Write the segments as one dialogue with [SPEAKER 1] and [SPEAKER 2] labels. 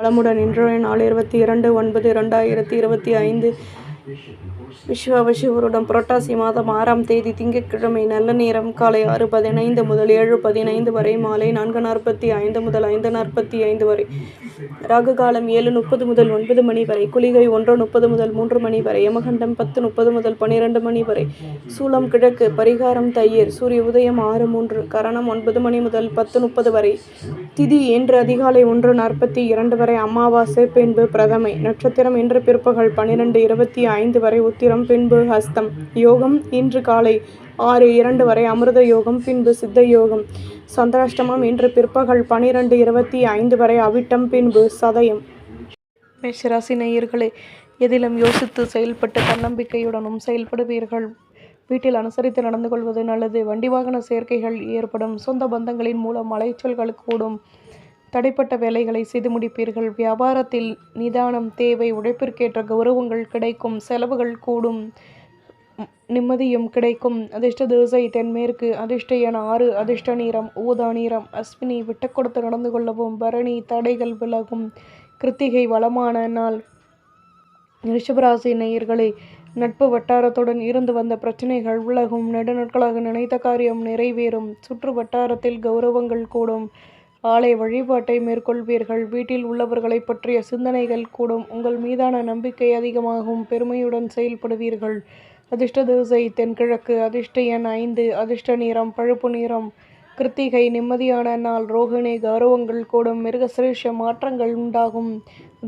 [SPEAKER 1] வளமுடன் இன்றைய நாள் இருபத்தி இரண்டு ஒன்பது இரண்டாயிரத்தி இருபத்தி ஐந்து. விஸ்வாவசு புரட்டாசி மாதம் ஆறாம் தேதி திங்கட்கிழமை நல்ல நேரம் காலை ஆறு பதினைந்து முதல் ஏழு பதினைந்து வரை மாலை நான்கு நாற்பத்தி ஐந்து முதல் ஐந்து நாற்பத்தி ஐந்து வரை. ராகு காலம் ஏழு முப்பது முதல் ஒன்பது மணி வரை குளிகை ஒன்று முப்பது முதல் மூன்று மணி வரை யமகண்டம் பத்து முப்பது முதல் பன்னிரெண்டு மணி வரை. சூலம் கிழக்கு பரிகாரம் தயிர் சூரிய உதயம் ஆறு மூன்று கரணம் ஒன்பது மணி முதல் பத்து முப்பது வரை. திதி இன்று அதிகாலை ஒன்று நாற்பத்தி இரண்டு வரை அமாவாசை பின்பு பிரதமை நட்சத்திரம் இன்று பிற்பகல் பன்னிரெண்டு இருபத்தி ஐந்து வரை உத்திரம் பின்பு ஹஸ்தம். யோகம் இன்று காலை ஆறு இரண்டு வரை அமிர்த யோகம் பின்பு சித்த யோகம். சந்திராஷ்டமம் இன்று பிற்பகல் பனிரெண்டு இருபத்தி ஐந்து வரை அவிட்டம் பின்பு சதயம். மேஷராசி நேயர்களே எதிலும் யோசித்து செயல்பட்டு தன்னம்பிக்கையுடனும் செயல்படுவீர்கள். வீட்டில் அனுசரித்து நடந்து கொள்வது நல்லது. வண்டி வாகன சேர்க்கைகள் ஏற்படும். சொந்த பந்தங்களின் மூலம் அலைச்சல்கள் கூடும். தடைப்பட்ட வேலைகளை செய்து முடிப்பீர்கள். வியாபாரத்தில் நிதானம் தேவை உழைப்பிற்கேற்ற கௌரவங்கள் கிடைக்கும். செலவுகள் கூடும். நிம்மதியும் கிடைக்கும். அதிர்ஷ்ட திசை தென்மேற்கு அதிர்ஷ்ட என ஆறு அதிர்ஷ்ட நீரம் ஊதா நீரம் அஸ்வினி விட்டுக் கொடுத்து நடந்து கொள்ளவும் பரணி தடைகள் விலகும். கிருத்திகை வளமான நாள். ரிஷபராசி நேயர்களே நட்பு வட்டாரத்துடன் இருந்து வந்த பிரச்சனைகள் விலகும். நெடுநாட்களாக நினைத்த காரியம் நிறைவேறும். சுற்று வட்டாரத்தில் கௌரவங்கள் கூடும். ஆலய வழிபாட்டை மேற்கொள்வீர்கள். வீட்டில் உள்ளவர்களை பற்றிய சிந்தனைகள் கூடும். உங்கள் மீதான நம்பிக்கை அதிகமாகும். பெருமையுடன் செயல்படுவீர்கள். அதிர்ஷ்ட திசை தென்கிழக்கு அதிர்ஷ்ட எண் ஐந்து அதிர்ஷ்ட நிறம் பழுப்பு நிறம் கிருத்திகை நிம்மதியான நாள் ரோகிணி கௌரவங்கள் கூடும். மிருகசிரேஷ மாற்றங்கள் உண்டாகும்.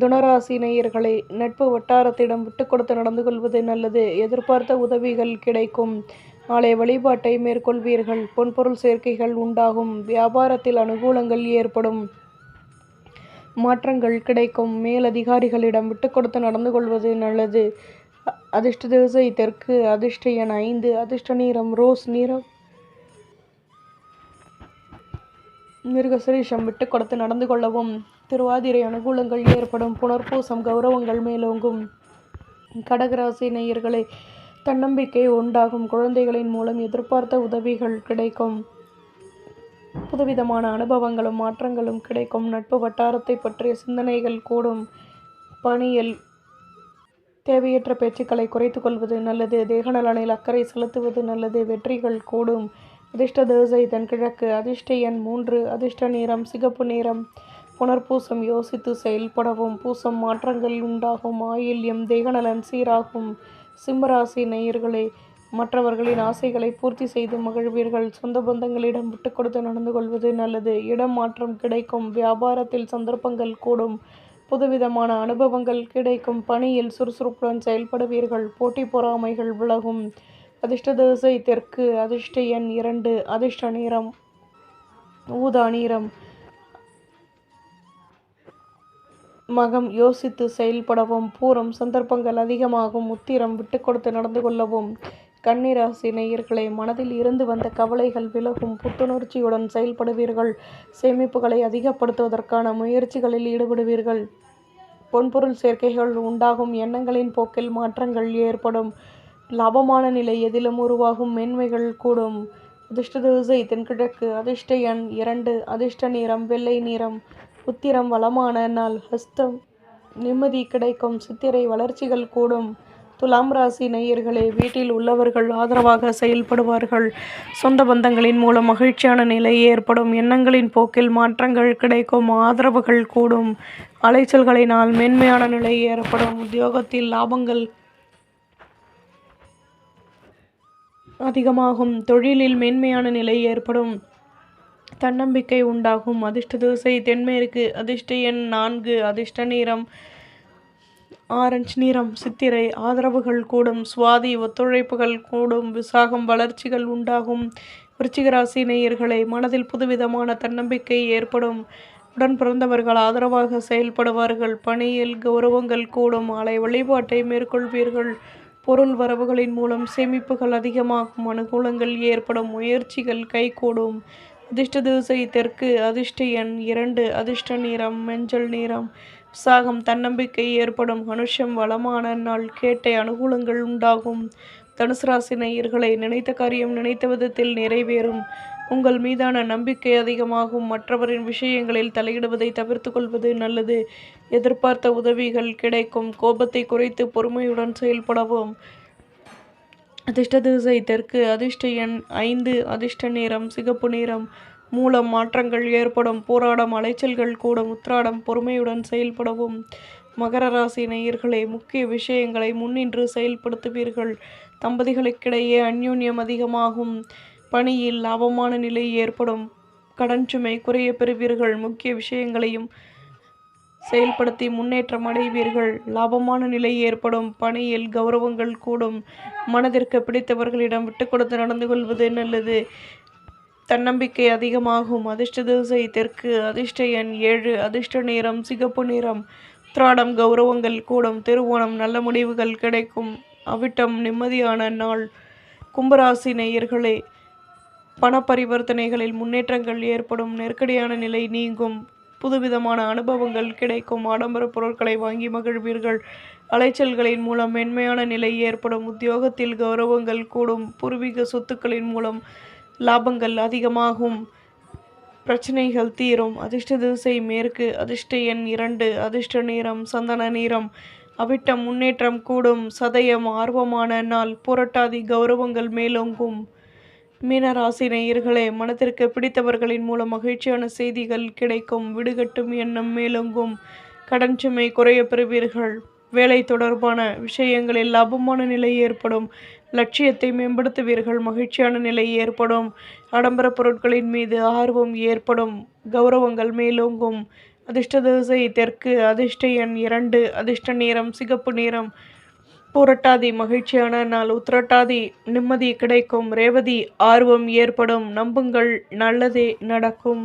[SPEAKER 1] துணராசி நேயர்களே நட்பு வட்டாரத்திடம் விட்டு கொடுத்து நடந்து கொள்வது நல்லது. எதிர்பார்த்த உதவிகள் கிடைக்கும். நாளை வழிபாட்டை மேற்கொள்வீர்கள். பொன்பொருள் சேர்க்கைகள் உண்டாகும். வியாபாரத்தில் அனுகூலங்கள் ஏற்படும். மாற்றங்கள் கிடைக்கும். மேலதிகாரிகளிடம் விட்டு கொடுத்து நடந்து கொள்வது நல்லது. அதிர்ஷ்ட திசை தெற்கு அதிர்ஷ்ட எண் ஐந்து அதிர்ஷ்ட நீரம் ரோஸ் நீரம் மிருகசுரீஷம் விட்டு கொடுத்து நடந்து கொள்ளவும். திருவாதிரை அனுகூலங்கள் ஏற்படும். புனர்பூசம் கௌரவங்கள் மேலோங்கும். கடகராசி நேயர்களை தன்னம்பிக்கை உண்டாகும். குழந்தைகளின் மூலம் எதிர்பார்த்த உதவிகள் கிடைக்கும். புதுவிதமான அனுபவங்களும் மாற்றங்களும் கிடைக்கும். நட்பு வட்டாரத்தை பற்றிய சிந்தனைகள் கூடும். பணியில் தேவையற்ற பேச்சுக்களை குறைத்துக் கொள்வது நல்லது. தேகநலனில் அக்கறை செலுத்துவது நல்லது. வெற்றிகள் கூடும். அதிர்ஷ்ட தன் தென்கிழக்கு அதிர்ஷ்ட எண் மூன்று. அதிர்ஷ்ட நிறம் சிகப்பு நிறம். புனர்பூசம் யோசித்து செயல்படவும். பூசம் மாற்றங்கள் உண்டாகும். ஆயில்யம் தேகநலன் சீராகும். சிம்மராசி நேயர்களே மற்றவர்களின் ஆசைகளை பூர்த்தி செய்து மகிழ்வீர்கள். சொந்த பந்தங்களிடம் விட்டு கொடுத்து நடந்து கொள்வது நல்லது. இடம் மாற்றம் கிடைக்கும். வியாபாரத்தில் சந்தர்ப்பங்கள் கூடும். புதுவிதமான அனுபவங்கள் கிடைக்கும். பணியில் சுறுசுறுப்புடன் செயல்படுவீர்கள். போட்டி பொறாமைகள் விலகும். அதிர்ஷ்ட திசை தெற்கு. அதிர்ஷ்ட எண் இரண்டு. அதிர்ஷ்ட நிறம். ஊதா நிறம். மகம் யோசித்து செயல்படவும் பூரம் சந்தர்ப்பங்கள் அதிகமாகும் உத்திரம் விட்டு கொடுத்து நடந்து கொள்ளவும். கன்னிராசி நேயர்களை மனதில் இருந்து வந்த கவலைகள் விலகும். புத்துணர்ச்சியுடன் செயல்படுவீர்கள். சேமிப்புகளை அதிகப்படுத்துவதற்கான முயற்சிகளில் ஈடுபடுவீர்கள். பொன்பொருள் சேர்க்கைகள் உண்டாகும். எண்ணங்களின் போக்கில் மாற்றங்கள் ஏற்படும். லாபமான நிலை எதிலும் உருவாகும். மேன்மைகள் கூடும். அதிர்ஷ்ட திசை தென்கிழக்கு அதிர்ஷ்ட எண் இரண்டு. அதிர்ஷ்ட நிறம் வெள்ளை நிறம். உத்திரம் வளமான நாள் ஹஸ்தம். நிம்மதி கிடைக்கும் சித்திரை வளர்ச்சிகள் கூடும். துலாம் ராசி நேயர்களே வீட்டில் உள்ளவர்கள் ஆதரவாக செயல்படுவார்கள். சொந்த பந்தங்களின் மூலம் மகிழ்ச்சியான நிலை ஏற்படும். எண்ணங்களின் போக்கில் மாற்றங்கள் கிடைக்கும் ஆதரவுகள் கூடும். அலைச்சல்களினால் மென்மையான நிலை ஏற்படும். உத்தியோகத்தில் லாபங்கள் அதிகமாகும். தொழிலில் மேன்மையான நிலை ஏற்படும். தன்னம்பிக்கை உண்டாகும். அதிர்ஷ்ட தோசை தென்மேற்கு அதிர்ஷ்ட எண் நான்கு அதிர்ஷ்ட நிறம் ஆரஞ்சு நிறம் சித்திரை. ஆதரவுகள் கூடும் சுவாதி ஒத்துழைப்புகள் கூடும் விசாகம் வளர்ச்சிகள் உண்டாகும். விருச்சிகராசி நேயர்களை மனதில் புதுவிதமான தன்னம்பிக்கை ஏற்படும். உடன் பிறந்தவர்கள் ஆதரவாக செயல்படுவார்கள். பணியில் கௌரவங்கள் கூடும். ஆலை வழிபாட்டை மேற்கொள்வீர்கள். பொருள் வரவுகளின் மூலம் சேமிப்புகள் அதிகமாகும். அனுகூலங்கள் ஏற்படும். முயற்சிகள் கைகூடும். அதிர்ஷ்ட திசை தெற்கு அதிர்ஷ்ட எண் இரண்டு அதிர்ஷ்ட நிறம் மஞ்சள் நிறம் உற்சாகம் தன்னம்பிக்கை ஏற்படும். அனுஷம் வளமான நாள் கேட்டை அனுகூலங்கள் உண்டாகும். தனுசு ராசி நேயர்களை நினைத்த காரியம் நினைத்த விதத்தில் நிறைவேறும். உங்கள் மீதான நம்பிக்கை அதிகமாகும். மற்றவரின் விஷயங்களில் தலையிடுவதை தவிர்த்து கொள்வது நல்லது. எதிர்பார்த்த உதவிகள் கிடைக்கும். கோபத்தை குறைத்து பொறுமையுடன் செயல்படவும். அதிர்ஷ்ட திசை தெற்கு அதிர்ஷ்ட எண் ஐந்து அதிர்ஷ்ட நேரம் சிகப்பு நேரம் மூலம் மாற்றங்கள் ஏற்படும் போராடம் அலைச்சல்கள் கூடும் உத்ராடம் பொறுமையுடன் செயல்படவும். மகர ராசி நேயர்களே முக்கிய விஷயங்களை முன்னின்று செயல்படுத்துவீர்கள். தம்பதிகளுக்கிடையே அந்யோன்யம் அதிகமாகும். பணியில் லாபமான நிலை ஏற்படும். கடன் சுமை குறைய பெறுவீர்கள். முக்கிய விஷயங்களையும் செயல்படுத்தி முன்னேற்றம் அடைவீர்கள். லாபமான நிலை ஏற்படும். பணியில் கௌரவங்கள் கூடும். மனதிற்கு பிடித்தவர்களிடம் விட்டு கொடுத்து நடந்து கொள்வது நல்லது. தன்னம்பிக்கை அதிகமாகும். அதிர்ஷ்ட திசை தெற்கு. அதிர்ஷ்ட எண் ஏழு. அதிர்ஷ்ட நிறம் சிகப்பு நிறம். உத்ராடம் கௌரவங்கள் கூடும். திருவோணம் நல்ல முடிவுகள் கிடைக்கும். அவிட்டம் நிம்மதியான நாள். கும்பராசி நேயர்களே பண பரிவர்த்தனைகளில் முன்னேற்றங்கள் ஏற்படும். நெருக்கடியான நிலை நீங்கும். புதுவிதமான அனுபவங்கள் கிடைக்கும். ஆடம்பர பொருட்களை வாங்கி மகிழ்வீர்கள். அலைச்சல்களின் மூலம் மென்மையான நிலை ஏற்படும். உத்தியோகத்தில் கௌரவங்கள் கூடும். பூர்வீக சொத்துக்களின் மூலம் லாபங்கள் அதிகமாகும். பிரச்சனைகள் தீரும். அதிர்ஷ்ட திசை மேற்கு. அதிர்ஷ்ட எண் இரண்டு. அதிர்ஷ்ட நேரம் சந்தன நிறம். அவிட்டம் முன்னேற்றம் கூடும். சதயம் ஆர்வமான நாள். புரட்டாதி கௌரவங்கள் மேலோங்கும். மீனராசி நேயர்களே மனத்திற்கு பிடித்தவர்களின் மூலம் மகிழ்ச்சியான செய்திகள் கிடைக்கும். விடுகட்டும் எண்ணம் மேலோங்கும். கடன் சுமை குறைய பெறுவீர்கள். வேலை தொடர்பான விஷயங்களில் லாபமான நிலை ஏற்படும். லட்சியத்தை மேம்படுத்துவீர்கள். மகிழ்ச்சியான நிலை ஏற்படும். ஆடம்பர பொருட்களின் மீது ஆர்வம் ஏற்படும். கௌரவங்கள் மேலோங்கும். அதிர்ஷ்ட திசை தெற்கு. அதிர்ஷ்ட எண் இரண்டு. அதிர்ஷ்ட நேரம் சிகப்பு நேரம். புரட்டாதி மகிழ்ச்சியான நாள் உத்திரட்டாதி நிம்மதி கிடைக்கும் ரேவதி ஆர்வம் ஏற்படும் நம்புங்கள் நல்லதே நடக்கும்.